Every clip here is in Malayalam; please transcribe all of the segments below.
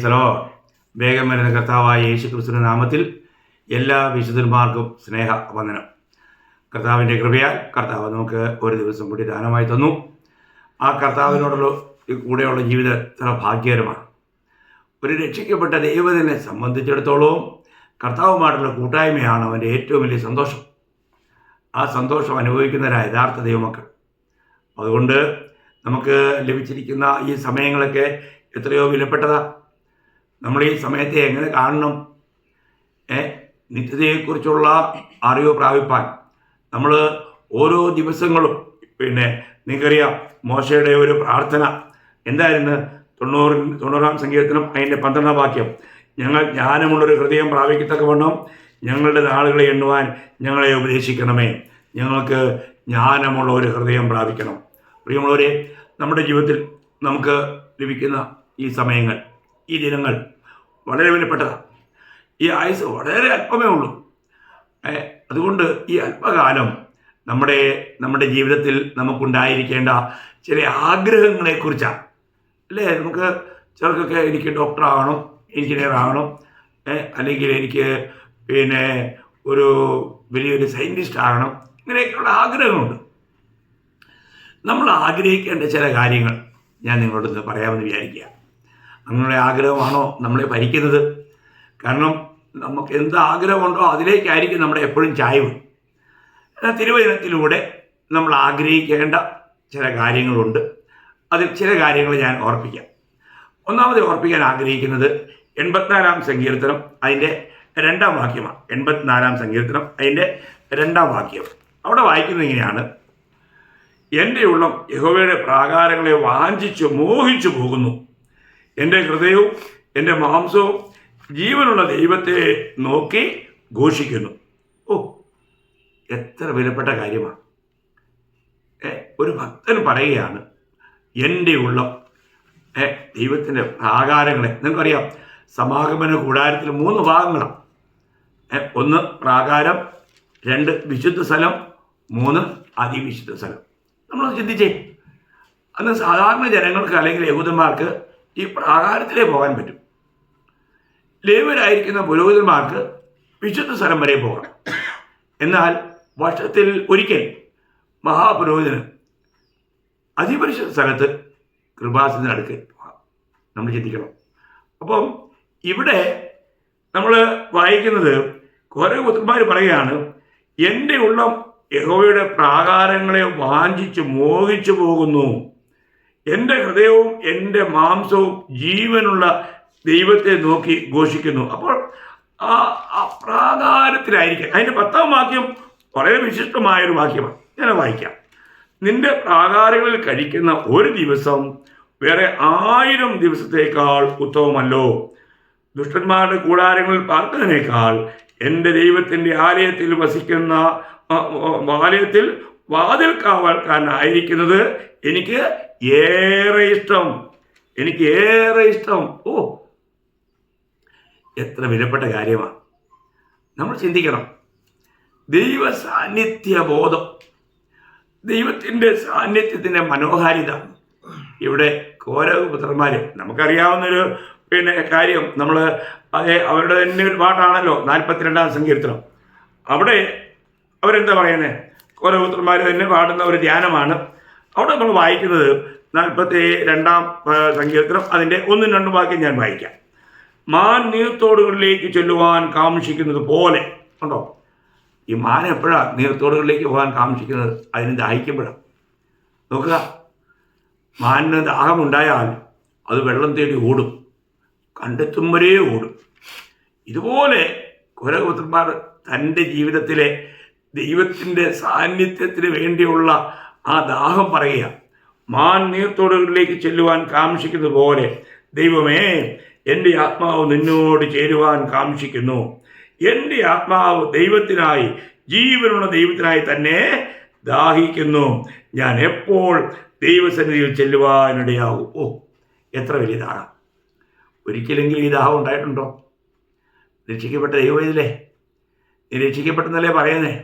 പ്രൈസലോ വേഗം വരുന്ന കർത്താവായ യേശു ക്രിസ്തുവിന്റെ നാമത്തിൽ എല്ലാ വിശുദ്ധന്മാർക്കും സ്നേഹ വന്ദനം. കർത്താവിന്റെ കൃപയാൽ കർത്താവ് നമുക്ക് ഒരു ദിവസം കൂടി ദാനമായി തന്നു. ആ കർത്താവിനോടുള്ള കൂടെയുള്ള ജീവിതം എത്ര ഭാഗ്യകരമാണ്. ഒരു രക്ഷിക്കപ്പെട്ട ദൈവത്തിനെ സംബന്ധിച്ചിടത്തോളം കർത്താവുമായിട്ടുള്ള കൂട്ടായ്മയാണ് അവന്റെ ഏറ്റവും വലിയ സന്തോഷം. ആ സന്തോഷം അനുഭവിക്കുന്നവരാണ് യഥാർത്ഥ ദൈവമക്കൾ. അതുകൊണ്ട് നമുക്ക് ലഭിച്ചിരിക്കുന്ന ഈ സമയങ്ങളൊക്കെ എത്രയോ വിലപ്പെട്ടതാ. നമ്മൾ ഈ സമയത്തെ എങ്ങനെ കാണണം? നിത്യതയെക്കുറിച്ചുള്ള അറിവ് പ്രാപിപ്പാൻ നമ്മൾ ഓരോ ദിവസങ്ങളും പിന്നെ നിങ്ങൾക്കറിയാം മോശയുടെ ഒരു പ്രാർത്ഥന. എന്തായിരുന്നു? തൊണ്ണൂറ് തൊണ്ണൂറാം സങ്കീർത്തനം അതിന്റെ പന്ത്രണ്ടാം വാക്യം. ഞങ്ങൾ ജ്ഞാനമുള്ളൊരു ഹൃദയം പ്രാപിക്കത്തക്കവണ്ണം ഞങ്ങളുടെ നാളുകളെ എണ്ണുവാൻ ഞങ്ങളെ ഉപദേശിക്കണമേ. ഞങ്ങൾക്ക് ജ്ഞാനമുള്ള ഒരു ഹൃദയം പ്രാപിക്കണം. പ്രിയമുള്ളവരെ നമ്മുടെ ജീവിതത്തിൽ നമുക്ക് ലഭിക്കുന്ന ഈ സമയങ്ങൾ ഈ ദിനങ്ങൾ വളരെ വിലപ്പെട്ടതാണ് ഈ ആയുസ് വളരെ അല്പമേ ഉള്ളൂ. അതുകൊണ്ട് ഈ അല്പകാലം നമ്മുടെ നമ്മുടെ ജീവിതത്തിൽ നമുക്കുണ്ടായിരിക്കേണ്ട ചില ആഗ്രഹങ്ങളെക്കുറിച്ചാണ്. അല്ലേ? നമുക്ക് ചിലർക്കൊക്കെ എനിക്ക് ഡോക്ടർ ആവണം എഞ്ചിനീയർ ആവണം അല്ലെങ്കിൽ എനിക്ക് പിന്നെ ഒരു വലിയൊരു സയന്റിസ്റ്റ് ആകണം ഇങ്ങനെയൊക്കെയുള്ള ആഗ്രഹങ്ങളുണ്ട്. നമ്മൾ ആഗ്രഹിക്കേണ്ട ചില കാര്യങ്ങൾ ഞാൻ നിങ്ങളോട് പറയാമെന്ന് വിചാരിക്കുക. അങ്ങനെ ആഗ്രഹമാണോ നമ്മളെ ഭരിക്കുന്നത്? കാരണം നമുക്ക് എന്ത് ആഗ്രഹമുണ്ടോ അതിലേക്കായിരിക്കും നമ്മുടെ എപ്പോഴും ചായവ്. തിരുവചനത്തിലൂടെ നമ്മൾ ആഗ്രഹിക്കേണ്ട ചില കാര്യങ്ങളുണ്ട്. അതിൽ ചില കാര്യങ്ങൾ ഞാൻ ഓർപ്പിക്കാം. ഒന്നാമത് ഓർപ്പിക്കാൻ ആഗ്രഹിക്കുന്നത് എൺപത്തിനാലാം സങ്കീർത്തനം അതിന്റെ രണ്ടാം വാക്യമാണ്. എൺപത്തിനാലാം സങ്കീർത്തനം അതിന്റെ രണ്ടാം വാക്യം. അവിടെ വായിക്കുന്നത് ഇങ്ങനെയാണ്. എന്റെ ഉള്ളം യഹോവയുടെ പ്രാകാരങ്ങളെ വാഞ്ചിച്ചു മോഹിച്ചു പോകുന്നു. എന്റെ ഹൃദയവും എന്റെ മാംസവും ജീവനുള്ള ദൈവത്തെ നോക്കി ഘോഷിക്കുന്നു. ഓ എത്ര വിലപ്പെട്ട കാര്യമാണ്. ഒരു ഭക്തൻ പറയുകയാണ് എന്റെ ഉള്ളം. ദൈവത്തിന്റെ പ്രാകാരങ്ങളെ. നിങ്ങൾക്കറിയാം സമാഗമന കൂടാരത്തിൽ മൂന്ന് ഭാഗങ്ങളാണ്. ഒന്ന് പ്രാകാരം രണ്ട് വിശുദ്ധ സ്ഥലം മൂന്ന് അതിവിശുദ്ധ സ്ഥലം. നമ്മളത് ചിന്തിച്ചേ. അന്ന് സാധാരണ ജനങ്ങൾക്ക് അല്ലെങ്കിൽ യഹൂദന്മാർക്ക് ഈ പ്രാകാരത്തിലേ പോകാൻ പറ്റും. ലേവരായിരിക്കുന്ന പുരോഹിതന്മാർക്ക് വിശുദ്ധ സ്ഥലം വരെ പോകണം. എന്നാൽ വർഷത്തിൽ ഒരിക്കൽ മഹാപുരോഹിതന് അതിപരിശുദ്ധ സ്ഥലത്ത് കൃപാസന അടുക്കൽ പോകാം. നമ്മൾ ചിന്തിക്കണം. അപ്പം ഇവിടെ നമ്മൾ വായിക്കുന്നത് കുറേ പുത്രന്മാർ പറയുകയാണ് എന്റെ ഉള്ളം യഹോവയുടെ പ്രാകാരങ്ങളെ വാഞ്ചിച്ച് മോഹിച്ചു പോകുന്നു. എന്റെ ഹൃദയവും എന്റെ മാംസവും ജീവനുള്ള ദൈവത്തെ നോക്കി ഘോഷിക്കുന്നു. അപ്പോൾ ആ പ്രാകാരത്തിലായിരിക്കും. അതിന്റെ പത്താം വാക്യം വളരെ വിശിഷ്ടമായൊരു വാക്യമാണ്. ഞാൻ വായിക്കാം. നിന്റെ പ്രാകാരങ്ങളിൽ കഴിക്കുന്ന ഒരു ദിവസം വേറെ ആയിരം ദിവസത്തേക്കാൾ ഉത്തമമല്ലോ. ദുഷ്ടന്മാരുടെ കൂടാരങ്ങളിൽ പാർക്കുന്നതിനേക്കാൾ എന്റെ ദൈവത്തിന്റെ ആലയത്തിൽ വസിക്കുന്ന ആലയത്തിൽ വാതിൽ കാവൽക്കാരനായിരിക്കുന്നത് എനിക്ക് ഏറെ ഇഷ്ടം. എനിക്ക് ഏറെ ഇഷ്ടം. ഓ എത്ര വിലപ്പെട്ട കാര്യമാണ് നമ്മൾ ചിന്തിക്കണം. ദൈവ സാന്നിധ്യ ബോധം ദൈവത്തിന്റെ സാന്നിധ്യത്തിന്റെ മനോഹാരിത. ഇവിടെ കോരപുത്രന്മാർ നമുക്കറിയാവുന്നൊരു പിന്നെ കാര്യം. നമ്മൾ അവരുടെ തന്നെ ഒരു പാട്ടാണല്ലോ നാൽപ്പത്തിരണ്ടാം സങ്കീർത്തനം. അവിടെ അവരെന്താ പറയുന്നത് കോരപുത്രന്മാർ തന്നെ പാടുന്ന ഒരു ധ്യാനമാണ്. അവിടെ നമ്മൾ വായിക്കുന്നത് നാൽപ്പത്തി രണ്ടാം സങ്കീർത്തനം. അതിന്റെ ഒന്നും രണ്ടും വാക്യം ഞാൻ വായിക്കാം. മാൻ നീർത്തോടുകളിലേക്ക് ചൊല്ലുവാൻ കാമക്ഷിക്കുന്നത് പോലെ. ഉണ്ടോ? ഈ മാൻ എപ്പോഴാണ് നീർത്തോടുകളിലേക്ക് പോകാൻ കാമക്ഷിക്കുന്നത് അതിന് ദാഹിക്കുമ്പോഴാണ് നോക്കുക. മാനിന് ദാഹമുണ്ടായാൽ അത് വെള്ളം തേടി ഓടും. കണ്ടെത്തും വരെ ഓടും. ഇതുപോലെ കുരപുത്രന്മാർ തന്റെ ജീവിതത്തിലെ ദൈവത്തിന്റെ സാന്നിധ്യത്തിന് വേണ്ടിയുള്ള ആ ദാഹം പറയുക. മാൻ നീർത്തോടുകളിലേക്ക് ചെല്ലുവാൻ കാംക്ഷിക്കുന്നത് പോലെ ദൈവമേ എന്റെ ആത്മാവ് നിന്നോട് ചേരുവാൻ കാംക്ഷിക്കുന്നു. എന്റെ ആത്മാവ് ദൈവത്തിനായി ജീവനുള്ള ദൈവത്തിനായി തന്നെ ദാഹിക്കുന്നു. ഞാൻ എപ്പോൾ ദൈവസന്നിധിയിൽ ചെല്ലുവാനിടയാകും? ഓ എത്ര വലിയ ദാഹം. ഒരിക്കലെങ്കിലും ഈ ദാഹം ഉണ്ടായിട്ടുണ്ടോ? രക്ഷിക്കപ്പെട്ട ദൈവം ഇതിലേ നീ രക്ഷിക്കപ്പെട്ടെന്നല്ലേ പറയുന്നേ?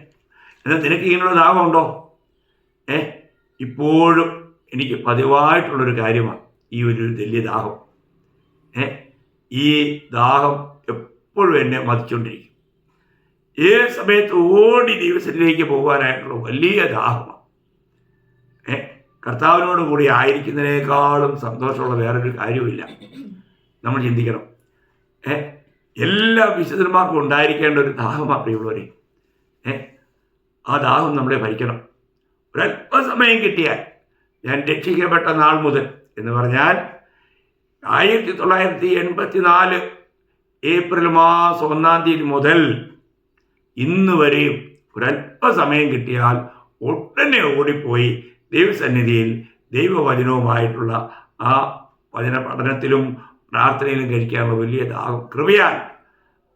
എന്നാൽ നിനക്ക് ഇങ്ങനെയുള്ള ദാഹമുണ്ടോ ഏ? ഇപ്പോഴും എനിക്ക് പതിവായിട്ടുള്ളൊരു കാര്യമാണ് ഈ ഒരു വലിയ ദാഹം. ഏ? ഈ ദാഹം എപ്പോഴും എന്നെ മതിച്ചുകൊണ്ടിരിക്കും ഏ സമയത്ത് ഓടി ദൈവത്തിലേക്ക് പോകാനായിട്ടുള്ള വലിയ ദാഹമാണ്. ഏ? കർത്താവിനോട് കൂടി ആയിരിക്കുന്നതിനേക്കാളും സന്തോഷമുള്ള വേറൊരു കാര്യമില്ല നമ്മൾ ചിന്തിക്കണം. ഏ? എല്ലാ വിശുദ്ധന്മാർക്കും ഉണ്ടായിരിക്കേണ്ട ഒരു ദാഹമാണ് പ്രിയമുള്ളവരെ. ഏ? ആ ദാഹം നമ്മളെ ഭരിക്കണം. ഒരല്പസമയം കിട്ടിയാൽ ഞാൻ രക്ഷിക്കപ്പെട്ട നാൾ മുതൽ എന്ന് പറഞ്ഞാൽ ആയിരത്തി തൊള്ളായിരത്തി എൺപത്തി നാല് ഏപ്രിൽ മാസം ഒന്നാം തീയതി മുതൽ ഇന്ന് വരെയും ഒരല്പസമയം കിട്ടിയാൽ ഉടനെ ഓടിപ്പോയി ദൈവസന്നിധിയിൽ ദൈവവചനവുമായിട്ടുള്ള ആ വചന പഠനത്തിലും പ്രാർത്ഥനയിലും കഴിക്കാനുള്ള വലിയ കൃപയാൽ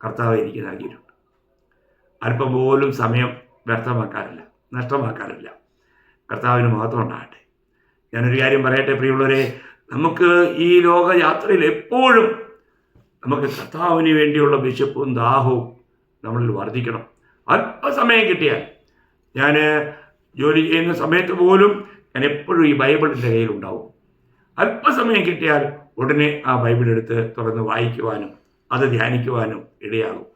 കർത്താവ് എനിക്ക് നൽകിയിട്ടുണ്ട്. അല്പം പോലും സമയം വ്യർത്ഥമാക്കാറില്ല നഷ്ടമാക്കാറില്ല. കർത്താവിന് മഹത്വം ഉണ്ടാകട്ടെ. ഞാനൊരു കാര്യം പറയട്ടെ പ്രിയമുള്ളവരെ. നമുക്ക് ഈ ലോകയാത്രയിൽ എപ്പോഴും നമുക്ക് കർത്താവിന് വേണ്ടിയുള്ള വിശപ്പും ദാഹവും നമ്മളിൽ വർദ്ധിക്കണം. അല്പസമയം കിട്ടിയാൽ ഞാൻ ജോലി ചെയ്യുന്ന സമയത്ത് പോലും ഞാൻ എപ്പോഴും ഈ ബൈബിൾ എന്റെ കയ്യിലുണ്ടാവും അല്പസമയം കിട്ടിയാൽ ഉടനെ ആ ബൈബിൾ എടുത്ത് തുറന്ന് വായിക്കുവാനും അത് ധ്യാനിക്കുവാനും ഇടയാകും.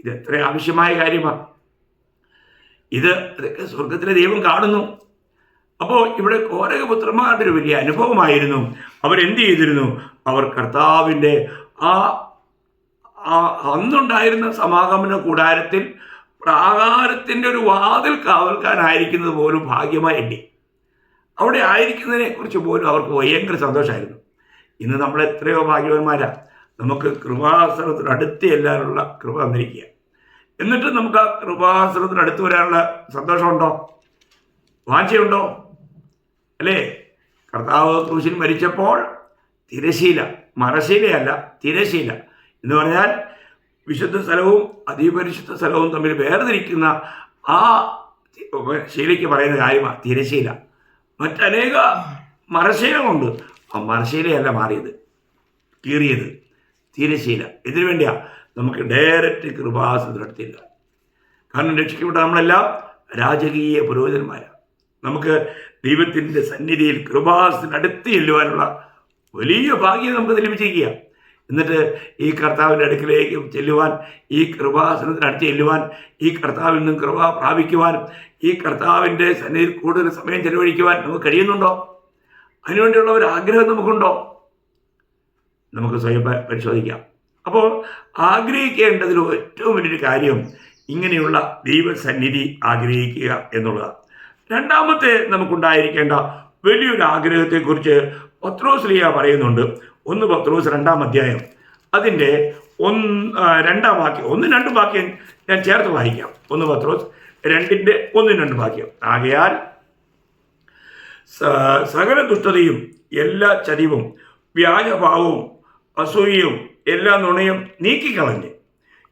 ഇത് എത്ര ആവശ്യമായ കാര്യമാണ്. ഇത് അതൊക്കെ സ്വർഗത്തിലെ ദൈവം കാണുന്നു. അപ്പോൾ ഇവിടെ കോരകപുത്രന്മാരുടെ ഒരു വലിയ അനുഭവമായിരുന്നു. അവരെന്ത് ചെയ്തിരുന്നു? അവർ കർത്താവിന്റെ ആ അന്നുണ്ടായിരുന്ന സമാഗമന കൂടാരത്തിൽ പ്രാകാരത്തിന്റെ ഒരു വാതിൽ കാവൽക്കാനായിരിക്കുന്നത് പോലും ഭാഗ്യമായി എണ്ണി. അവിടെ ആയിരിക്കുന്നതിനെക്കുറിച്ച് പോലും അവർക്ക് ഭയങ്കര സന്തോഷമായിരുന്നു. ഇന്ന് നമ്മൾ എത്രയോ ഭാഗ്യവാന്മാരാ. നമുക്ക് കൃപാസനത്തിന് അടുത്ത് കൃപ തന്നിരിക്കുക എന്നിട്ട് നമുക്ക് ആ കൃപാസനത്തിന് അടുത്ത് വരാനുള്ള സന്തോഷമുണ്ടോ? വാഞ്ചയുണ്ടോ? അല്ലേ? കർത്താവ് ക്രൂശിൽ മരിച്ചപ്പോൾ തിരശീല മറശീലയല്ല തിരശീല എന്ന് പറഞ്ഞാൽ വിശുദ്ധ സ്ഥലവും അതിപരിശുദ്ധ സ്ഥലവും തമ്മിൽ വേർതിരിക്കുന്ന ആ ശീലയ്ക്ക് പറയുന്ന കാര്യമാണ് തിരശീല. മറ്റനേക മറശീലമുണ്ട് ആ മറശീലയല്ല മാറിയത് കീറിയത് തിരശീല. ഇതിനു വേണ്ടിയാ? നമുക്ക് ഡയറക്റ്റ് കൃപാസനത്തിനടുത്തില്ല കാരണം രക്ഷിക്കപ്പെട്ട നമ്മളെല്ലാം രാജകീയ പുരോഹിതന്മാരാണ് നമുക്ക് ദൈവത്തിന്റെ സന്നിധിയിൽ കൃപാസനടുത്ത് ചെല്ലുവാനുള്ള വലിയ ഭാഗ്യം നമുക്ക് ലഭിച്ചിരിക്കുക എന്നിട്ട് ഈ കർത്താവിന്റെ അടുക്കിലേക്ക് ചെല്ലുവാൻ ഈ കൃപാസനത്തിനടുത്ത് ചെല്ലുവാൻ ഈ കർത്താവിൽ നിന്നും കൃപ പ്രാപിക്കുവാൻ ഈ കർത്താവിന്റെ സന്നിധിയിൽ കൂടുതൽ സമയം ചെലവഴിക്കുവാൻ നമുക്ക് കഴിയുന്നുണ്ടോ? അതിനുവേണ്ടിയുള്ള ഒരു ആഗ്രഹം നമുക്കുണ്ടോ? നമുക്ക് സ്വയം പരിശോധിക്കാം. അപ്പോൾ ആഗ്രഹിക്കേണ്ടതിൽ ഏറ്റവും വലിയൊരു കാര്യം ഇങ്ങനെയുള്ള ദൈവസന്നിധി ആഗ്രഹിക്കുക എന്നുള്ളതാണ് രണ്ടാമത്തെ നമുക്കുണ്ടായിരിക്കേണ്ട വലിയൊരു ആഗ്രഹത്തെക്കുറിച്ച് പത്രോസ്ലിയ പറയുന്നുണ്ട്. ഒന്ന് പത്രോസ് രണ്ടാം അധ്യായം. അതിന്റെ ഒന്ന് രണ്ടാം വാക്യം. ഒന്ന് രണ്ട് വാക്യം ഞാൻ ചേർത്ത് വായിക്കാം. ഒന്ന് പത്രോസ് രണ്ടിന്റെ ഒന്ന് രണ്ട് വാക്യം. ആകയാൽ സകല ദുഷ്ടതയും എല്ലാ ചതിവും വ്യാജഭാവവും അസൂയയും എല്ലാ നുണയും നീക്കിക്കളഞ്ഞ്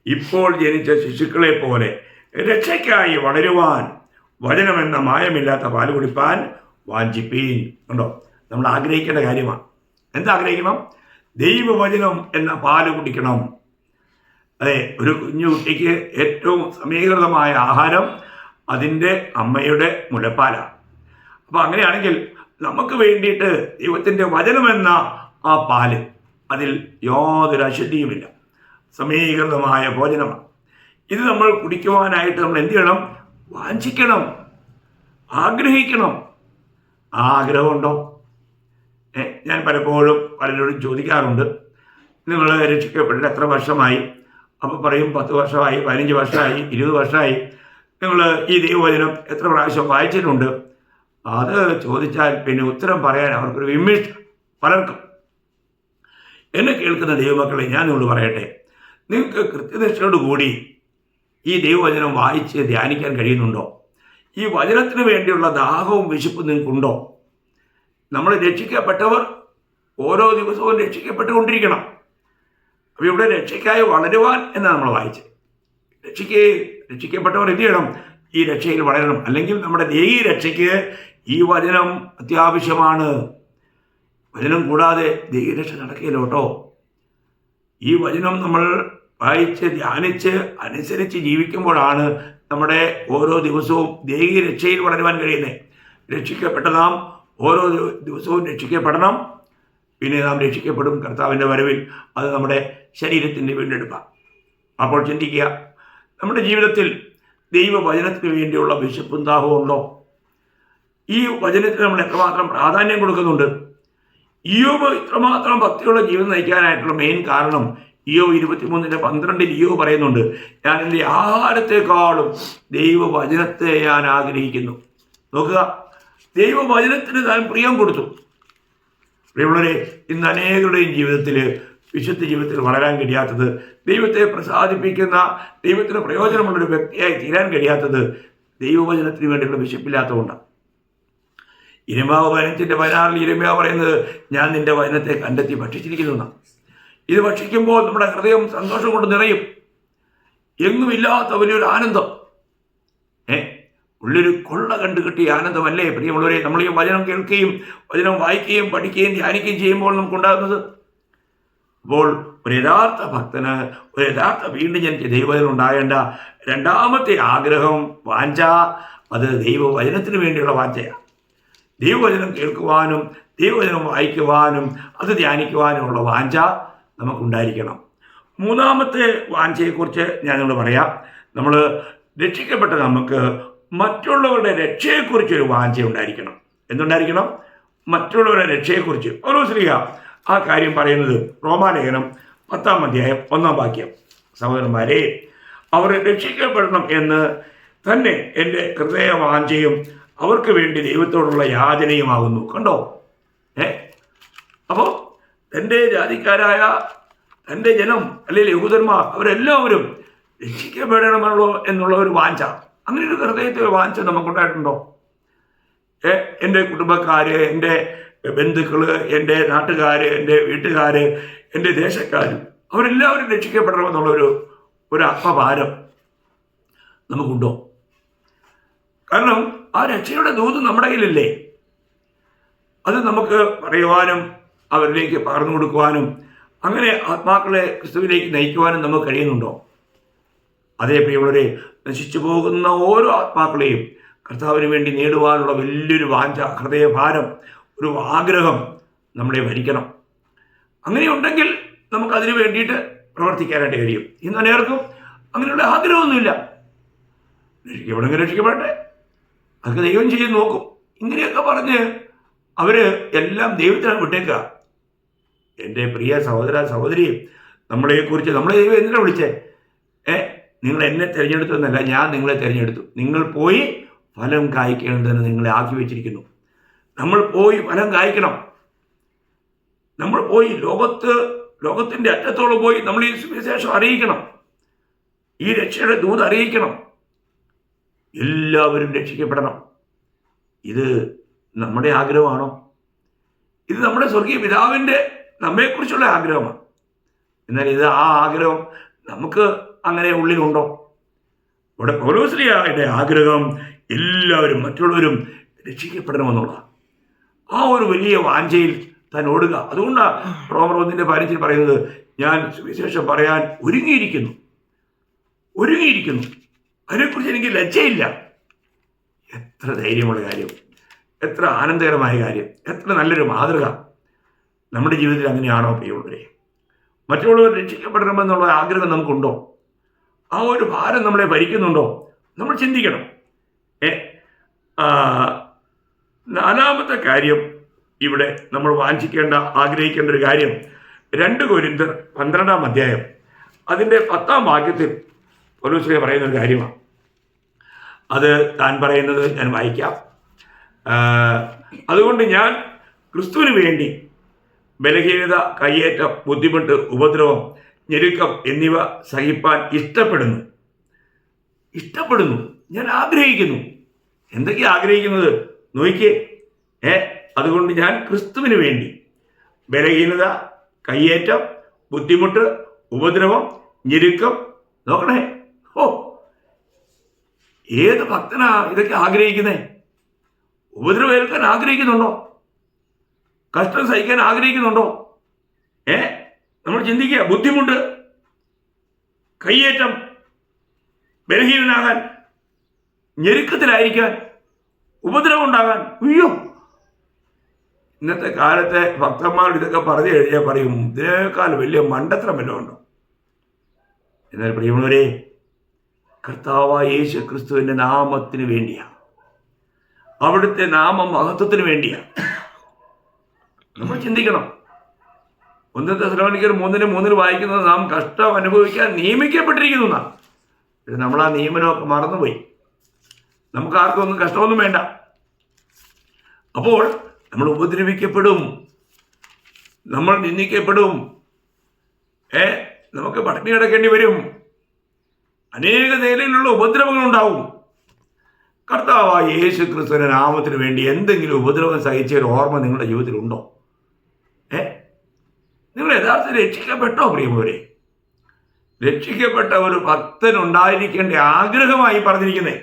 ഇപ്പോൾ ജനിച്ച ശിശുക്കളെ പോലെ രക്ഷയ്ക്കായി വളരുവാൻ വചനമെന്ന മായമില്ലാത്ത പാൽ കുടിപ്പാൻ വാഞ്ചിപ്പീൻ. ഉണ്ടോ? നമ്മൾ ആഗ്രഹിക്കേണ്ട കാര്യമാണ്. എന്താ ആഗ്രഹിക്കണം? ദൈവവചനം എന്ന പാൽ കുടിക്കണം. അതെ ഒരു കുഞ്ഞു കുട്ടിക്ക് ഏറ്റവും സമീകൃതമായ ആഹാരം അതിന്റെ അമ്മയുടെ മുലപ്പാലാണ്. അപ്പോൾ അങ്ങനെയാണെങ്കിൽ നമുക്ക് വേണ്ടിയിട്ട് ദൈവത്തിന്റെ വചനമെന്ന ആ പാൽ അതിൽ യാതൊരു അശുദ്ധിയുമില്ല. സമീകൃതമായ ഭോജനമാണ്. ഇത് നമ്മൾ കുടിക്കുവാനായിട്ട് നമ്മൾ എന്ത് ചെയ്യണം? വാഞ്ചിക്കണം. ആഗ്രഹിക്കണം. ആഗ്രഹമുണ്ടോ? ഏ, ഞാൻ പലപ്പോഴും പലരോടും ചോദിക്കാറുണ്ട്. നിങ്ങൾ രക്ഷിക്കപ്പെട്ടിട്ട് എത്ര വർഷമായി? അപ്പോൾ പറയും പത്ത് വർഷമായി പതിനഞ്ച് വർഷമായി ഇരുപത് വർഷമായി. നിങ്ങൾ ഈ ദൈവവചനം എത്ര പ്രാവശ്യം വായിച്ചിട്ടുണ്ട്? അത് ചോദിച്ചാൽ പിന്നെ ഉത്തരം പറയാൻ അവർക്കൊരു വിമിഷ പലർക്കും. എന്നെ കേൾക്കുന്ന ദൈവമക്കളെ ഞാൻ നിങ്ങൾ പറയട്ടെ. നിങ്ങൾക്ക് കൃത്യനിഷ്ഠയോട് കൂടി ഈ ദൈവവചനം വായിച്ച് ധ്യാനിക്കാൻ കഴിയുന്നുണ്ടോ? ഈ വചനത്തിന് വേണ്ടിയുള്ള ദാഹവും വിശപ്പും നിങ്ങൾക്കുണ്ടോ? നമ്മൾ രക്ഷിക്കപ്പെട്ടവർ ഓരോ ദിവസവും രക്ഷിക്കപ്പെട്ടുകൊണ്ടിരിക്കണം. അപ്പോൾ ഇവിടെ രക്ഷയ്ക്കായി വളരുവാൻ എന്നാണ് നമ്മൾ വായിച്ചത്. രക്ഷയ്ക്ക് രക്ഷിക്കപ്പെട്ടവർ എന്ത് ചെയ്യണം? ഈ രക്ഷയിൽ വളരണം. അല്ലെങ്കിൽ നമ്മുടെ ദേഹി രക്ഷയ്ക്ക് ഈ വചനം അത്യാവശ്യമാണ്. വചനം കൂടാതെ ദേഹി രക്ഷ നടക്കില്ല കേട്ടോ. ഈ വചനം നമ്മൾ വായിച്ച് ധ്യാനിച്ച് അനുസരിച്ച് ജീവിക്കുമ്പോഴാണ് നമ്മുടെ ഓരോ ദിവസവും ദേഹി രക്ഷയിൽ വളരുവാൻ കഴിയുന്നത് രക്ഷിക്കപ്പെട്ട നാം ഓരോ ദിവസവും രക്ഷിക്കപ്പെടണം. പിന്നെ നാം രക്ഷിക്കപ്പെടും കർത്താവിന്റെ വരവിൽ. അത് നമ്മുടെ ശരീരത്തിന്റെ വീണ്ടെടുപ്പാണ് അപ്പോൾ ചിന്തിക്കുക നമ്മുടെ ജീവിതത്തിൽ ദൈവവചനത്തിന് വേണ്ടിയുള്ള വിശപ്പും ദാഹവും ഉണ്ടോ? ഈ വചനത്തിന് നമ്മൾ എത്രമാത്രം പ്രാധാന്യം കൊടുക്കുന്നുണ്ട്? ഇയോബ് ഇത്രമാത്രം ഭക്തിയുള്ള ജീവിതം നയിക്കാനായിട്ടുള്ള മെയിൻ കാരണം ഇയോ ഇരുപത്തിമൂന്നിന്റെ പന്ത്രണ്ടിൽ ഇയോ പറയുന്നുണ്ട് ഞാൻ എന്റെ ആഹാരത്തെക്കാളും ദൈവവചനത്തെ ഞാൻ ആഗ്രഹിക്കുന്നു. നോക്കുക ദൈവവചനത്തിന് താൻ പ്രിയം കൊടുത്തു. പ്രിയമുള്ളവരെ ഇന്ന് അനേകരുടെയും ജീവിതത്തിൽ വിശുദ്ധ ജീവിതത്തിൽ വളരാൻ കഴിയാത്തത് ദൈവത്തെ പ്രസാദിപ്പിക്കുന്ന ദൈവത്തിന് പ്രയോജനമുള്ളൊരു വ്യക്തിയായി തീരാൻ കഴിയാത്തത് ദൈവവചനത്തിന് വേണ്ടിയുള്ള വിശപ്പില്ലാത്തതുകൊണ്ടാണ്. ഇരമാവ് വനത്തിന്റെ വയനാറിൽ ഇരമ്യാവ് പറയുന്നത് ഞാൻ നിന്റെ വചനത്തെ കണ്ടെത്തി ഭക്ഷിച്ചിരിക്കുന്നു എന്നാണ്. ഇത് ഭക്ഷിക്കുമ്പോൾ നമ്മുടെ ഹൃദയം സന്തോഷം കൊണ്ട് നിറയും. എങ്ങുമില്ലാത്ത വലിയൊരു ആനന്ദം. ഏ ഉള്ളൊരു കൊള്ള കണ്ടു കിട്ടിയ ആനന്ദമല്ലേ? പ്രിയമുള്ളവരെ നമ്മൾ ഈ വചനം കേൾക്കുകയും വചനം വായിക്കുകയും പഠിക്കുകയും ധ്യാനിക്കുകയും ചെയ്യുമ്പോൾ നമുക്കുണ്ടാകുന്നത്? അപ്പോൾ ഒരു യഥാർത്ഥ ഭക്തന് ഒരു യഥാർത്ഥ വീണ്ടും എനിക്ക് ദൈവത്തിൽ ഉണ്ടാകേണ്ട രണ്ടാമത്തെ ആഗ്രഹം വാഞ്ച. അത് ദൈവവചനത്തിന് വേണ്ടിയുള്ള വാഞ്ചയാണ്. ദൈവവചനം കേൾക്കുവാനും ദൈവവചനം വായിക്കുവാനും അത് ധ്യാനിക്കുവാനുമുള്ള വാഞ്ച. നമുക്കുണ്ടായിരിക്കണം. മൂന്നാമത്തെ വാഞ്ചയെക്കുറിച്ച് ഞാൻ നിങ്ങൾ പറയാം. നമ്മൾ രക്ഷിക്കപ്പെട്ട നമുക്ക് മറ്റുള്ളവരുടെ രക്ഷയെക്കുറിച്ച് ഒരു വാഞ്ച ഉണ്ടായിരിക്കണം. എന്തുണ്ടായിരിക്കണം? മറ്റുള്ളവരുടെ രക്ഷയെക്കുറിച്ച്. ഓരോ സ്ത്രീക ആ കാര്യം പറയുന്നത് റോമാലേഖനം പത്താം അധ്യായം ഒന്നാം വാക്യം. സഹോദരന്മാരെ അവർ രക്ഷിക്കപ്പെടണം എന്ന് തന്നെ എന്റെ ഹൃദയ വാഞ്ചയും അവർക്ക് വേണ്ടി ദൈവത്തോടുള്ള യാചനയുമാകുന്നു. കണ്ടോ? ഏ? അപ്പോൾ തന്റെ ജാതിക്കാരായ തന്റെ ജനം അല്ലെങ്കിൽ യഹൂദന്മാർ അവരെല്ലാവരും രക്ഷിക്കപ്പെടണമല്ലോ എന്നുള്ള ഒരു വാഞ്ച. അങ്ങനെ ഒരു ഹൃദയത്തിൽ വാഞ്ച നമുക്കുണ്ടായിട്ടുണ്ടോ? എന്റെ കുടുംബക്കാർ എന്റെ ബന്ധുക്കൾ എന്റെ നാട്ടുകാർ എന്റെ വീട്ടുകാർ എന്റെ ദേശക്കാർ അവരെല്ലാവരും രക്ഷിക്കപ്പെടണമെന്നുള്ളൊരു ഒരു ആത്മഭാരം നമുക്കുണ്ടോ? കാരണം ആ രക്ഷയുടെ ദൂത് നമ്മുടെ കയ്യിലല്ലേ? അത് നമുക്ക് പറയുവാനും അവരിലേക്ക് പകർന്നു കൊടുക്കുവാനും അങ്ങനെ ആത്മാക്കളെ ക്രിസ്തുവിലേക്ക് നയിക്കുവാനും നമുക്ക് കഴിയുന്നുണ്ടോ? അതേ പ്രിയമുള്ളവരെ നശിച്ചു പോകുന്ന ഓരോ ആത്മാക്കളെയും കർത്താവിന് വേണ്ടി നേടുവാനുള്ള വലിയൊരു വാഞ്ച ഹൃദയഭാരം ഒരു ആഗ്രഹം നമ്മളെ ഭരിക്കണം. അങ്ങനെയുണ്ടെങ്കിൽ നമുക്ക് അതിനു വേണ്ടിയിട്ട് പ്രവർത്തിക്കാനായിട്ട് കഴിയും. ഇന്ന് അനേർക്കും അങ്ങനെയുള്ള ആഗ്രഹമൊന്നുമില്ല. രക്ഷിക്കപ്പെടെങ്കിൽ രക്ഷിക്കപ്പെടട്ടെ. അതൊക്കെ ദൈവം ചെയ്ത് നോക്കും. ഇങ്ങനെയൊക്കെ പറഞ്ഞ് അവർ എല്ലാം ദൈവത്തിനാണ് വിട്ടേക്കുക. എന്റെ പ്രിയ സഹോദര സഹോദരി നമ്മളെക്കുറിച്ച് നമ്മളെ ദൈവം എന്തിനാ വിളിച്ചേ? ഏ നിങ്ങൾ എന്നെ തിരഞ്ഞെടുത്തു എന്നല്ല ഞാൻ നിങ്ങളെ തിരഞ്ഞെടുത്തു. നിങ്ങൾ പോയി ഫലം കായ്ക്കേണ്ടതിന് നിങ്ങളെ ആക്കി വെച്ചിരിക്കുന്നു. നമ്മൾ പോയി ഫലം കായ്ക്കണം. നമ്മൾ പോയി ലോകത്ത് ലോകത്തിന്റെ അറ്റത്തോളം പോയി നമ്മൾ ഈ സുവിശേഷം അറിയിക്കണം. ഈ രക്ഷയുടെ ദൂത് അറിയിക്കണം. എല്ലാവരും രക്ഷിക്കപ്പെടണം. ഇത് നമ്മുടെ ആഗ്രഹമാണോ? ഇത് നമ്മുടെ സ്വർഗീയ പിതാവിന്റെ നമ്മെക്കുറിച്ചുള്ള ആഗ്രഹമാണ്. എന്നാൽ ഇത് ആ ആഗ്രഹം നമുക്ക് അങ്ങനെ ഉള്ളിലുണ്ടോ? ഇവിടെ പൗലോസ്ലിയുടെ ആഗ്രഹം എല്ലാവരും മറ്റുള്ളവരും രക്ഷിക്കപ്പെടണമെന്നുള്ളതാണ് ആ ഒരു വലിയ വാഞ്ചയിൽ താൻ ഓടുക. അതുകൊണ്ടാണ് റോമർ ഒന്നിന്റെ പറയുന്നത് ഞാൻ സുവിശേഷം പറയാൻ ഒരുങ്ങിയിരിക്കുന്നു. ഒരുങ്ങിയിരിക്കുന്നു. അതിനെക്കുറിച്ച് എനിക്ക് ലജ്ജയില്ല. എത്ര ധൈര്യമുള്ള കാര്യം. എത്ര ആനന്ദകരമായ കാര്യം. എത്ര നല്ലൊരു മാതൃക. നമ്മുടെ ജീവിതത്തിൽ അങ്ങനെയാണോ പ്രിയമുള്ളവരെ? മറ്റുള്ളവർ രക്ഷിക്കപ്പെടണമെന്നുള്ള ആഗ്രഹം നമുക്കുണ്ടോ? ആ ഒരു ഭാരം നമ്മളെ ഭരിക്കുന്നുണ്ടോ? നമ്മൾ ചിന്തിക്കണം. ഏ നാലാമത്തെ കാര്യം ഇവിടെ നമ്മൾ വാഞ്ചിക്കേണ്ട ആഗ്രഹിക്കേണ്ട ഒരു കാര്യം. രണ്ട് കൊരിന്തർ പന്ത്രണ്ടാം അധ്യായം അതിന്റെ പത്താം വാക്യത്തിൽ പോലീസിലെ പറയുന്ന ഒരു കാര്യമാണ്. അത് താൻ പറയുന്നത് ഞാൻ വായിക്കാം. അതുകൊണ്ട് ഞാൻ ക്രിസ്തുവിന് വേണ്ടി ബലഹീനത കയ്യേറ്റം ബുദ്ധിമുട്ട് ഉപദ്രവം ഞെരുക്കം എന്നിവ സഹിപ്പാൻ ഇഷ്ടപ്പെടുന്നു. ഇഷ്ടപ്പെടുന്നു. ഞാൻ ആഗ്രഹിക്കുന്നു. എന്തൊക്കെയാണ് ആഗ്രഹിക്കുന്നത്? നോക്കിയേ. ഏ അതുകൊണ്ട് ഞാൻ ക്രിസ്തുവിന് വേണ്ടി. ബലഹീനത കയ്യേറ്റം ബുദ്ധിമുട്ട് ഉപദ്രവം ഞെരുക്കം നോക്കണേ. ഓ ഏത് ഭക്തനാ ഇതൊക്കെ ആഗ്രഹിക്കുന്നേ? ഉപദ്രവം ഏൽക്കാൻ ആഗ്രഹിക്കുന്നുണ്ടോ? കഷ്ടം സഹിക്കാൻ ആഗ്രഹിക്കുന്നുണ്ടോ? ഏ? നമ്മൾ ചിന്തിക്കുക ബുദ്ധിമുട്ട് കയ്യേറ്റം ബലഹീനനാകാൻ ഞെരുക്കത്തിലായിരിക്കാൻ ഉപദ്രവം ഉണ്ടാകാൻ അയ്യോ! ഇന്നത്തെ കാലത്തെ ഭക്തന്മാർ ഇതൊക്കെ പറഞ്ഞു കഴിഞ്ഞാൽ പറയും ഇതിനേക്കാൾ വലിയ മണ്ടത്തരം വല്ലതും ഉണ്ടോ? എന്നാൽ പ്രിയമുള്ളവരെ കർത്താവായ യേശു ക്രിസ്തുവിന്റെ നാമത്തിന് വേണ്ടിയാണ് അവിടുത്തെ നാമ മഹത്വത്തിന് വേണ്ടിയാണ് നമ്മൾ ചിന്തിക്കണം. ഒന്ന് സ്ലോണിക്കർ മൂന്നിന് മൂന്നിന് വായിക്കുന്നത് നാം കഷ്ടം അനുഭവിക്കാൻ നിയമിക്കപ്പെട്ടിരിക്കുന്നു. എന്നാണ് നമ്മൾ ആ നിയമനമൊക്കെ മറന്നുപോയി. നമുക്ക് ആർക്കും ഒന്നും കഷ്ടമൊന്നും വേണ്ട. അപ്പോൾ നമ്മൾ ഉപദ്രവിക്കപ്പെടും. നമ്മൾ നിന്ദിക്കപ്പെടും. ഏ നമുക്ക് പട്ടിണി കിടക്കേണ്ടി വരും. അനേക നിലയിലുള്ള ഉപദ്രവങ്ങൾ ഉണ്ടാവും കർത്താവായ യേശു ക്രിസ്തുവിന്റെ നാമത്തിന് വേണ്ടി എന്തെങ്കിലും ഉപദ്രവം സഹിച്ച ഒരു ഓർമ്മ നിങ്ങളുടെ ജീവിതത്തിലുണ്ടോ? ഏ? നിങ്ങൾ യഥാർത്ഥത്തിൽ രക്ഷിക്കപ്പെട്ടോ പ്രിയമോരെ രക്ഷിക്കപ്പെട്ട ഒരു ഭക്തൻ ഉണ്ടായിരിക്കേണ്ട ആഗ്രഹമായി പറഞ്ഞിരിക്കുന്നത്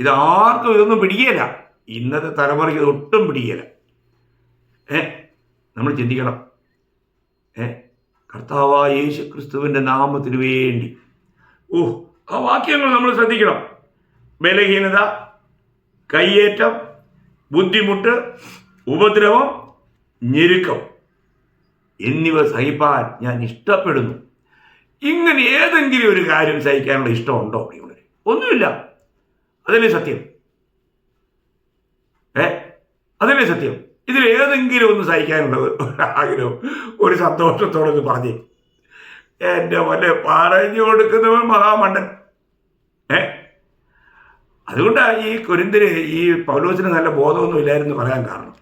ഇതാർക്കും ഇതൊന്നും പിടിക്കുകയില്ല ഇന്നത്തെ തലമുറയ്ക്ക് ഇത് ഒട്ടും പിടിക്കുകയില്ല ഏ? നമ്മൾ ചിന്തിക്കണം. ഏ? കർത്താവായ യേശു ക്രിസ്തുവിന്റെ നാമത്തിന് വേണ്ടി. ഓ ആ വാക്യങ്ങൾ നമ്മൾ ശ്രദ്ധിക്കണം. ബലഹീനത കയ്യേറ്റം ബുദ്ധിമുട്ട് ഉപദ്രവം ഞെരുക്കം. എന്നിവ സഹിപ്പാൻ ഞാൻ ഇഷ്ടപ്പെടുന്നു. ഇങ്ങനെ ഏതെങ്കിലും ഒരു കാര്യം സഹിക്കാനുള്ള ഇഷ്ടമുണ്ടോ ഇവിടെ ഒന്നുമില്ല. അതല്ലേ സത്യം? ഏ? അതല്ലേ സത്യം? ഇതിൽ ഏതെങ്കിലും ഒന്ന് സഹിക്കാനുള്ള ഒരു ആഗ്രഹം ഒരു സന്തോഷത്തോടെ ഒന്ന് പറഞ്ഞേ. എന്റെ പോലെ പറഞ്ഞു കൊടുക്കുന്നവൻ മഹാമണ്ഡൻ ഏ? അതുകൊണ്ടാണ് ഈ കുരിന്തിന് ഈ പൗലോസിന് നല്ല ബോധമൊന്നും ഇല്ലായിരുന്നു പറയാൻ കാരണം.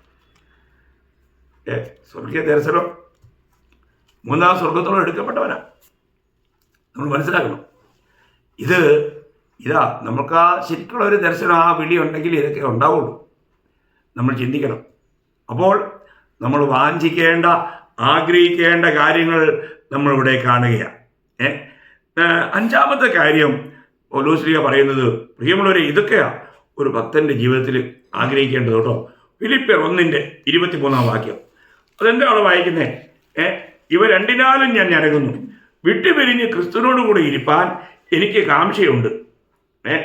സ്വർഗീയ ദർശനം മൂന്നാം സ്വർഗത്തോളം എടുക്കപ്പെട്ടവനാ. നമ്മൾ മനസ്സിലാക്കണം. ഇത് ഇതാ നമുക്ക് ആ ശരിക്കുള്ള ഒരു ദർശനം ആ വിളി ഉണ്ടെങ്കിൽ ഇതൊക്കെ ഉണ്ടാവുള്ളൂ. നമ്മൾ ചിന്തിക്കണം. അപ്പോൾ നമ്മൾ വാഞ്ചിക്കേണ്ട ആഗ്രഹിക്കേണ്ട കാര്യങ്ങൾ നമ്മളിവിടെ കാണുകയാണ്. ഏ അഞ്ചാമത്തെ കാര്യം ഒലൂശ്രീയ പറയുന്നത് പ്രിയമുള്ളവരെ ഇതൊക്കെയാണ് ഒരു ഭക്തന്റെ ജീവിതത്തിൽ ആഗ്രഹിക്കേണ്ടത് കേട്ടോ. ഫിലിപ്പിയർ ഒന്നിന്റെ ഇരുപത്തിമൂന്നാം വാക്യം. അതെന്താണ് വായിക്കുന്നത് ഏ ഇവ രണ്ടിനാലും ഞാൻ ഞരകുന്നു. വിട്ടുപിരിഞ്ഞ് ക്രിസ്തുവിനോട് കൂടി ഇരിപ്പാൻ എനിക്ക് കാംക്ഷയുണ്ട്. ഏ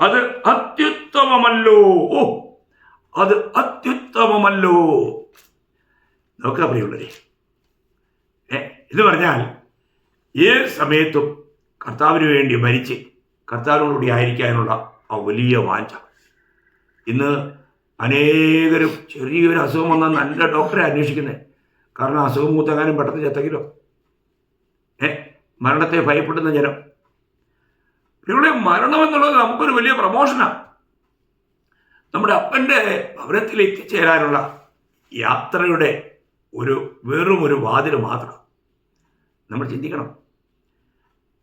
അത് അത്യുത്തമമല്ലോ. ഓ അത് അത്യുത്തമമല്ലോ. നോക്കുക പ്രിയമുള്ളവരെ. ഏ എന്ന് പറഞ്ഞാൽ ഏത് സമയത്തും കർത്താവിന് വേണ്ടി മരിച്ച് കർത്താവിനോടുകൂടി ആയിരിക്കാനുള്ള ആ വലിയ വാഞ്ച. ഇന്ന് അനേകരും ചെറിയൊരു അസുഖം വന്നാൽ നല്ല ഡോക്ടറെ അന്വേഷിക്കുന്നത് കാരണം അസുഖം മൂത്തകാനും പെട്ടെന്ന് ചത്തെങ്കിലോ ഏ മരണത്തെ ഭയപ്പെടുന്ന ജനം. ഇവിടെ മരണം എന്നുള്ളത് നമുക്കൊരു വലിയ പ്രമോഷനാണ് നമ്മുടെ അപ്പന്റെ ഭവനത്തിൽ എത്തിച്ചേരാനുള്ള യാത്രയുടെ ഒരു വെറും ഒരു വാതിൽ മാത്രം നമ്മൾ ചിന്തിക്കണം.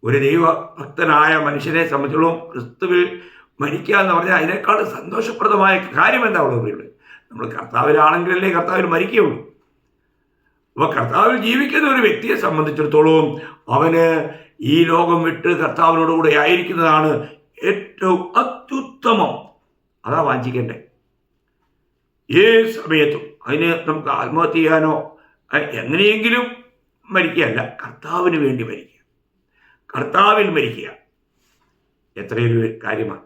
ഒരു ദൈവഭക്തനായ മനുഷ്യനെ സംബന്ധിച്ചോളം ക്രിസ്തുവിൽ മരിക്കുക എന്ന് പറഞ്ഞാൽ അതിനേക്കാൾ സന്തോഷപ്രദമായ കാര്യം എന്താ ഉള്ളത് ഇവിടെ? നമ്മൾ കർത്താവിലാണെങ്കിലല്ലേ കർത്താവിൽ മരിക്കുകയുള്ളൂ. അപ്പോൾ കർത്താവിൽ ജീവിക്കുന്ന ഒരു വ്യക്തിയെ സംബന്ധിച്ചിടത്തോളം അവന് ഈ ലോകം വിട്ട് കർത്താവിനോടുകൂടെ ആയിരിക്കുന്നതാണ് ഏറ്റവും അത്യുത്തമം. അതാ വാഞ്ചിക്കേണ്ടേ. ഏത് സമയത്തും അതിന് നമുക്ക് ആത്മഹത്യ ചെയ്യാനോ എങ്ങനെയെങ്കിലും മരിക്കുകയല്ല. കർത്താവിന് വേണ്ടി മരിക്കുക. കർത്താവിൽ മരിക്കുക. എത്രയൊരു കാര്യമാണ്.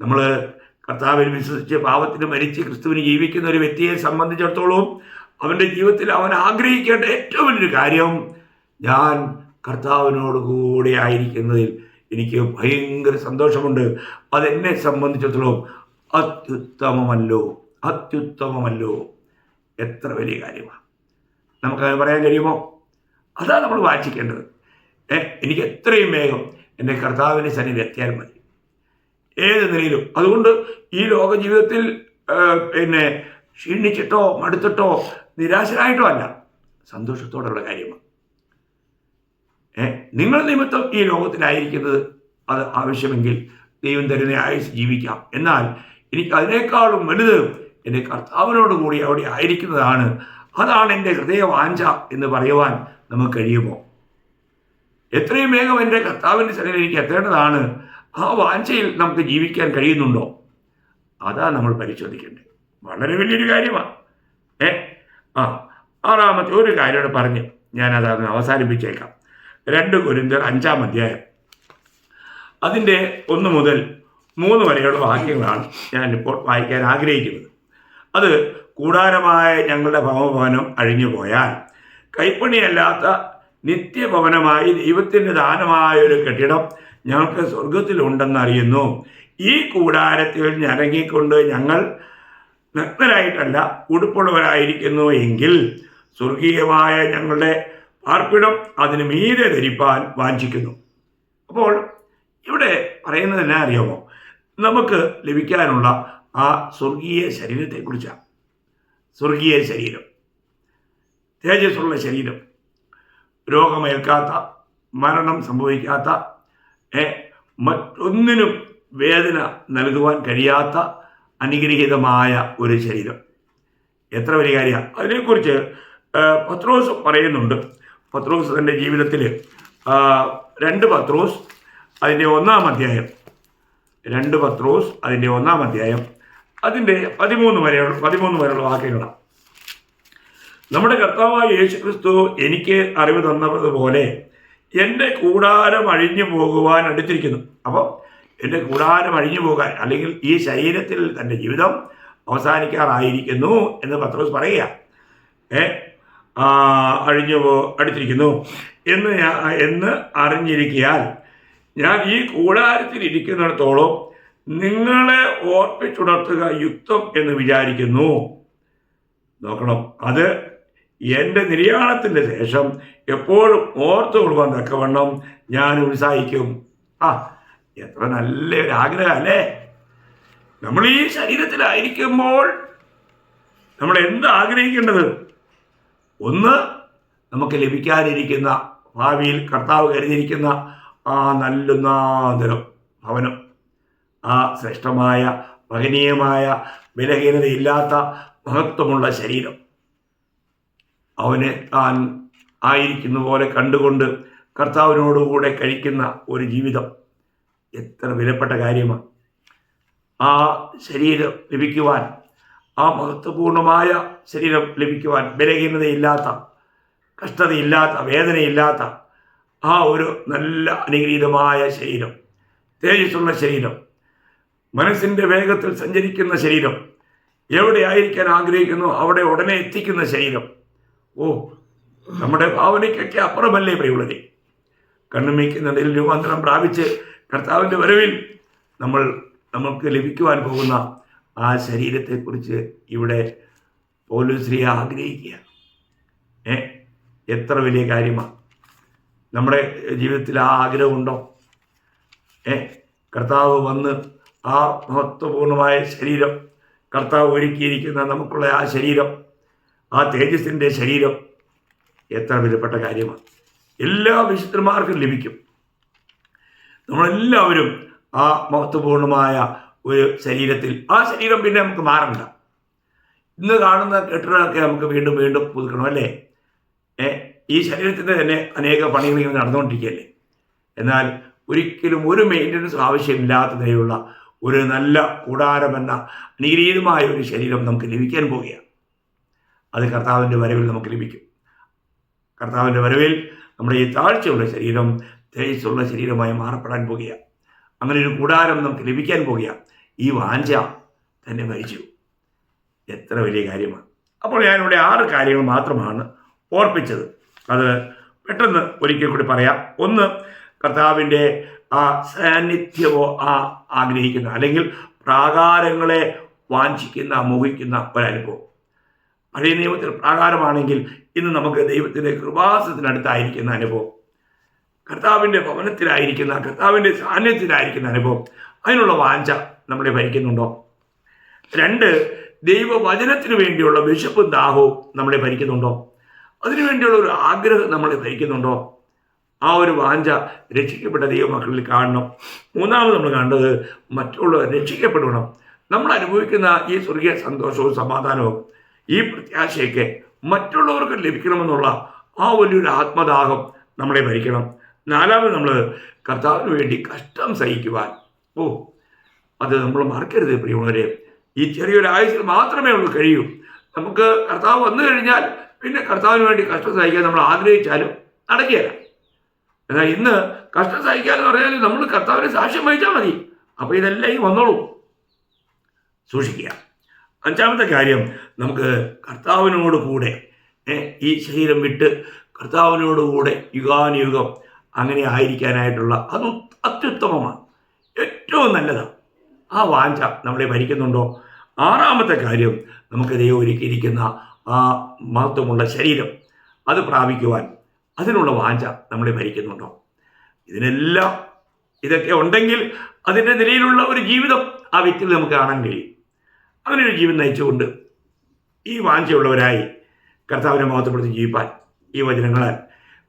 നമ്മൾ കർത്താവിൽ വിശ്വസിച്ച് പാവത്തിന് മരിച്ച് ക്രിസ്തുവിന് ജീവിക്കുന്ന ഒരു വ്യക്തിയെ സംബന്ധിച്ചിടത്തോളം അവന്റെ ജീവിതത്തിൽ അവൻ ആഗ്രഹിക്കേണ്ട ഏറ്റവും വലിയൊരു കാര്യം ഞാൻ കർത്താവിനോട് കൂടെ ആയിരിക്കുന്നതിൽ എനിക്ക് ഭയങ്കര സന്തോഷമുണ്ട്. അതെന്നെ സംബന്ധിച്ചിടത്തോളം അത്യുത്തമമല്ലോ അത്യുത്തമമല്ലോ. എത്ര വലിയ കാര്യമാണ്. നമുക്കത് പറയാൻ കഴിയുമോ? അതാണ് നമ്മൾ വായിച്ചിക്കേണ്ടത്. ഏ എനിക്ക് എത്രയും വേഗം എന്റെ കർത്താവിന്റെ സന്നിധി എത്തിയാൽ മതി. ഏത് നിലയിലും. അതുകൊണ്ട് ഈ ലോക ജീവിതത്തിൽ പിന്നെ ക്ഷീണിച്ചിട്ടോ മടുത്തിട്ടോ നിരാശരായിട്ടോ അല്ല. സന്തോഷത്തോടുള്ള കാര്യമാണ്. ഏ നിങ്ങൾ നിമിത്തം ഈ ലോകത്തിലായിരിക്കുന്നത് അത് ആവശ്യമെങ്കിൽ ദൈവം തരുന്ന ആയുസ് ജീവിക്കാം. എന്നാൽ എനിക്ക് അതിനേക്കാളും വലുത് എന്റെ കർത്താവിനോട് കൂടി അവിടെ ആയിരിക്കുന്നതാണ്. അതാണ് എന്റെ ഹൃദയ വാഞ്ച എന്ന് പറയുവാൻ നമുക്ക് കഴിയുമോ? എത്രയും വേഗം എന്റെ കർത്താവിന്റെ സന്നിധിയിൽ എനിക്ക് എത്തേണ്ടതാണ്. ആ വാഞ്ചയിൽ നമുക്ക് ജീവിക്കാൻ കഴിയുന്നുണ്ടോ? അതാ നമ്മൾ പരിശോധിക്കേണ്ടത്. വളരെ വലിയൊരു കാര്യമാണ് ഏ? ആ ആറാമത്തെ ഒരു കാര്യം കൂടെ പറഞ്ഞ് ഞാനത് അങ്ങ് അവസാനിപ്പിച്ചേക്കാം. രണ്ട് കുരിന്തർ അഞ്ചാം അധ്യായം. അതിന്റെ ഒന്ന് മുതൽ മൂന്ന് വരെയുള്ള വാക്യങ്ങളാണ് ഞാനിപ്പോൾ വായിക്കാൻ ആഗ്രഹിക്കുന്നത്. അത് കൂടാരമായ ഞങ്ങളുടെ ഭവഭവനം അഴിഞ്ഞു പോയാൽ കൈപ്പണിയല്ലാത്ത നിത്യഭവനമായി ദൈവത്തിന്റെ ദാനമായ ഒരു കെട്ടിടം ഞങ്ങൾക്ക് സ്വർഗത്തിലുണ്ടെന്നറിയുന്നു. ഈ കൂടാരത്തിൽ ഞരങ്ങിക്കൊണ്ട് ഞങ്ങൾ നഗ്നരായിട്ടല്ല ഉടുപ്പുള്ളവരായിരിക്കുന്നു എങ്കിൽ സ്വർഗീയമായ ഞങ്ങളുടെ പാർപ്പിടം അതിന് മീതെ ധരിപ്പാൻ വാഞ്ചിക്കുന്നു. അപ്പോൾ ഇവിടെ പറയുന്നത് എന്നാ അറിയാമോ? നമുക്ക് ലഭിക്കാനുള്ള ആ സ്വർഗീയ ശരീരത്തെക്കുറിച്ചാണ്. സ്വർഗീയ ശരീരം. തേജസ്സുള്ള ശരീരം. രോഗമേൽക്കാത്ത മരണം സംഭവിക്കാത്ത മറ്റൊന്നിനും വേദന നൽകുവാൻ കഴിയാത്ത അനുഗ്രഹീതമായ ഒരു ശരീരം. എത്ര വലിയ കാര്യമാണ്. അതിനെക്കുറിച്ച് പത്രോസ് പറയുന്നുണ്ട്. പത്രോസ് തന്റെ ജീവിതത്തിൽ രണ്ട് പത്രോസ് അതിന്റെ ഒന്നാം അധ്യായം രണ്ട് പത്രോസ് അതിന്റെ ഒന്നാം അധ്യായം അതിന്റെ പതിമൂന്ന് വരെയുള്ള പതിമൂന്ന് വരെയുള്ള വാക്യങ്ങളാണ്. നമ്മുടെ കർത്താവായ യേശു ക്രിസ്തു എനിക്ക് അറിവ് തന്നതുപോലെ എന്റെ കൂടാരം അഴിഞ്ഞു പോകുവാൻ അടുത്തിരിക്കുന്നു. അപ്പോൾ എന്റെ കൂടാരം അഴിഞ്ഞു പോകാൻ അല്ലെങ്കിൽ ഈ ശരീരത്തിൽ തന്റെ ജീവിതം അവസാനിക്കാറായിരിക്കുന്നു എന്ന് പത്രോസ് പറയുക. ഏ? അഴിഞ്ഞു പോ അടുത്തിരിക്കുന്നു. എന്ന് എന്ന് അറിഞ്ഞിരിക്കിയാൽ ഞാൻ ഈ കൂടാരത്തിൽ ഇരിക്കുന്നിടത്തോളം നിങ്ങളെ ഓർപ്പിച്ചുണർത്തുക യുക്തം എന്ന് വിചാരിക്കുന്നു. നോക്കണം. അത് എന്റെ നിര്യാണത്തിന്റെ ശേഷം എപ്പോഴും ഓർത്തു കൊള്ളുവാൻ തക്കവണ്ണം ഞാൻ ഉത്സാഹിക്കും ആ എത്ര നല്ല ഒരു ആഗ്രഹം അല്ലേ? നമ്മൾ ഈ ശരീരത്തിലായിരിക്കുമ്പോൾ നമ്മൾ എന്ത് ആഗ്രഹിക്കേണ്ടത്? ഒന്ന് നമുക്ക് ലഭിക്കാതിരിക്കുന്ന ഭാവിയിൽ കർത്താവ് കരുതിയിരിക്കുന്ന ആ നല്ലൊന്നാന്തരം ഭവനം. ആ ശ്രേഷ്ഠമായ മഹനീയമായ ബലഹീനതയില്ലാത്ത മഹത്വമുള്ള ശരീരം. അവനെ താൻ ആയിരിക്കുന്ന പോലെ കണ്ടുകൊണ്ട് കർത്താവിനോടുകൂടെ കഴിക്കുന്ന ഒരു ജീവിതം എത്ര വിലപ്പെട്ട കാര്യമാണ്. ആ ശരീരം ലഭിക്കുവാൻ ആ മഹത്വപൂർണമായ ശരീരം ലഭിക്കുവാൻ ബലഹീനതയില്ലാത്ത കഷ്ടതയില്ലാത്ത വേദനയില്ലാത്ത ആ ഒരു നല്ല അനുഗ്രഹീതമായ ശരീരം തേജസ്സുള്ള ശരീരം മനസ്സിന്റെ വേഗത്തിൽ സഞ്ചരിക്കുന്ന ശരീരം എവിടെ ആയിരിക്കാൻ ആഗ്രഹിക്കുന്നു അവിടെ ഉടനെ എത്തിക്കുന്ന ശരീരം ഓ നമ്മുടെ ഭാവനയ്ക്കൊക്കെ അപ്പുറമല്ലേ പ്രിയുള്ളതേ കണ്ണുമീക്കുന്നതിൽ രൂപാന്തരം പ്രാപിച്ച് കർത്താവിന്റെ വരവിൽ നമ്മൾ നമുക്ക് ലഭിക്കുവാൻ പോകുന്ന ആ ശരീരത്തെക്കുറിച്ച് ഇവിടെ പോലുശ്രീ ആഗ്രഹിക്കുക. ഏ എത്ര വലിയ കാര്യമാണ് നമ്മുടെ ജീവിതത്തിൽ ആ ആഗ്രഹമുണ്ടോ? ഏ കർത്താവ് വന്ന് ആ മഹത്വപൂർണമായ ശരീരം കർത്താവ് ഒരുക്കിയിരിക്കുന്ന നമുക്കുള്ള ആ ശരീരം ആ തേജസ്സിന്റെ ശരീരം എത്ര വിലപ്പെട്ട കാര്യമാണ്. എല്ലാ വിശുദ്ധന്മാർക്കും ലഭിക്കും. നമ്മളെല്ലാവരും ആ മഹത്വപൂർണമായ ഒരു ശരീരത്തിൽ ആ ശരീരം പിന്നെ നമുക്ക് മാറണ്ട. ഇന്ന് കാണുന്ന കെട്ടിടമൊക്കെ നമുക്ക് വീണ്ടും വീണ്ടും പുതുക്കണം അല്ലേ? ഏ ഈ ശരീരത്തിന്റെ തന്നെ അനേക പണികൾ ഇങ്ങനെ നടന്നുകൊണ്ടിരിക്കുകയല്ലേ? എന്നാൽ ഒരിക്കലും ഒരു മെയിന്റനൻസ് ആവശ്യമില്ലാത്ത നിലയിലുള്ള ഒരു നല്ല കൂടാരമെന്ന അനുഗ്രഹീതമായ ഒരു ശരീരം നമുക്ക് ലഭിക്കാൻ പോവുകയാണ്. അത് കർത്താവിന്റെ വരവിൽ നമുക്ക് ലഭിക്കും. കർത്താവിന്റെ വരവിൽ നമ്മുടെ ഈ താഴ്ചയുള്ള ശരീരം തേജസ്സുള്ള ശരീരമായി മാറപ്പെടാൻ പോകുകയാണ്. അങ്ങനെ ഒരു കൂടാരം നമുക്ക് ലഭിക്കാൻ പോകുകയാണ്. ഈ വാഞ്ച തന്നെ മരിച്ചു. എത്ര വലിയ കാര്യമാണ്. അപ്പോൾ ഞാനിവിടെ ആറ് കാര്യങ്ങൾ മാത്രമാണ് ഓർപ്പിച്ചത്. അത് പെട്ടെന്ന് ഒരിക്കൽ കൂടി പറയാം. ഒന്ന് കർത്താവിന്റെ ആ സാന്നിധ്യമോ ആ ആഗ്രഹിക്കുന്ന അല്ലെങ്കിൽ പ്രാകാരങ്ങളെ വാഞ്ചിക്കുന്ന മോഹിക്കുന്ന ഒരനുഭവം. പഴയ നിയമത്തിൽ പ്രാകാരമാണെങ്കിൽ ഇന്ന് നമുക്ക് ദൈവത്തിന്റെ കൃപാസത്തിനടുത്തായിരിക്കുന്ന അനുഭവം. കർത്താവിന്റെ ഭവനത്തിലായിരിക്കുന്ന കർത്താവിന്റെ സാന്നിധ്യത്തിലായിരിക്കുന്ന അനുഭവം. അതിനുള്ള വാഞ്ച നമ്മളെ ഭരിക്കുന്നുണ്ടോ? രണ്ട് ദൈവവചനത്തിന് വേണ്ടിയുള്ള വിശപ്പും ദാഹവും നമ്മളെ ഭരിക്കുന്നുണ്ടോ? അതിനുവേണ്ടിയുള്ള ഒരു ആഗ്രഹം നമ്മളെ ഭരിക്കുന്നുണ്ടോ? ആ ഒരു വാഞ്ച രക്ഷിക്കപ്പെട്ട ദൈവമക്കളിൽ കാണണം. മൂന്നാമത് നമ്മൾ കണ്ടത് മറ്റുള്ളവർ രക്ഷിക്കപ്പെടണം. നമ്മൾ അനുഭവിക്കുന്ന ഈ സ്വർഗീയ സന്തോഷവും സമാധാനവും ഈ പ്രത്യാശയൊക്കെ മറ്റുള്ളവർക്ക് ലഭിക്കണമെന്നുള്ള ആ വലിയൊരു ആത്മദാഹം നമ്മളെ ഭരിക്കണം. നാലാമത് നമ്മൾ കർത്താവിന് വേണ്ടി കഷ്ടം സഹിക്കുവാൻ. ഓ അത് നമ്മൾ മറക്കരുത് പ്രിയമുള്ളവരെ. ഈ ചെറിയൊരു ആയുസിൽ മാത്രമേ ഉള്ളൂ കഴിയൂ. നമുക്ക് കർത്താവ് വന്നു കഴിഞ്ഞാൽ പിന്നെ കർത്താവിന് വേണ്ടി കഷ്ടം സഹിക്കാൻ നമ്മൾ ആഗ്രഹിച്ചാലും നടക്കുകയില്ല. എന്നാൽ ഇന്ന് കഷ്ടം സഹിക്കാൻ എന്ന് പറഞ്ഞാൽ നമ്മൾ കർത്താവിനെ സാക്ഷ്യം വഹിച്ചാൽ മതി. അപ്പോൾ ഇതെല്ലാം ഈ വന്നോളൂ. സൂക്ഷിക്കുക. അഞ്ചാമത്തെ കാര്യം നമുക്ക് കർത്താവിനോട് കൂടെ ഈ ശരീരം വിട്ട് കർത്താവിനോട് കൂടെ യുഗാനുയുഗം അങ്ങനെ ആയിരിക്കാനായിട്ടുള്ള അത് അത്യുത്തമമാണ് ഏറ്റവും നല്ലതാണ് ആ വാഞ്ച നമ്മളെ ഭരിക്കുന്നുണ്ടോ? ആറാമത്തെ കാര്യം നമുക്ക് ദൈവം ഒരുക്കിയിരിക്കുന്ന ആ മഹത്വമുള്ള ശരീരം അത് പ്രാപിക്കുവാൻ അതിനുള്ള വാഞ്ച നമ്മളെ ഭരിക്കുന്നുണ്ടോ? ഇതിനെല്ലാം ഇതൊക്കെ ഉണ്ടെങ്കിൽ അതിന്റെ നിലയിലുള്ള ഒരു ജീവിതം ആ വ്യക്തിയിൽ നമുക്ക് കാണാൻ കഴിയും. അങ്ങനെ ഒരു ജീവിതം നയിച്ചുകൊണ്ട് ഈ വാഞ്ചയുള്ളവരായി കർത്താവിനെ മഹത്വപ്പെടുത്തി ജീവിപ്പാൻ ഈ വചനങ്ങളാൽ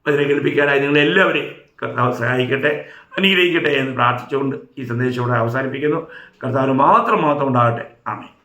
വചനം കേൾപ്പിക്കാനായി നിങ്ങളെല്ലാവരെയും കർത്താവ് സഹായിക്കട്ടെ അനുഗ്രഹിക്കട്ടെ എന്ന് പ്രാർത്ഥിച്ചുകൊണ്ട് ഈ സന്ദേശം ഇവിടെ അവസാനിപ്പിക്കുന്നു. കർത്താവിന് മാത്രം മഹത്വം ഉണ്ടാകട്ടെ. ആമേ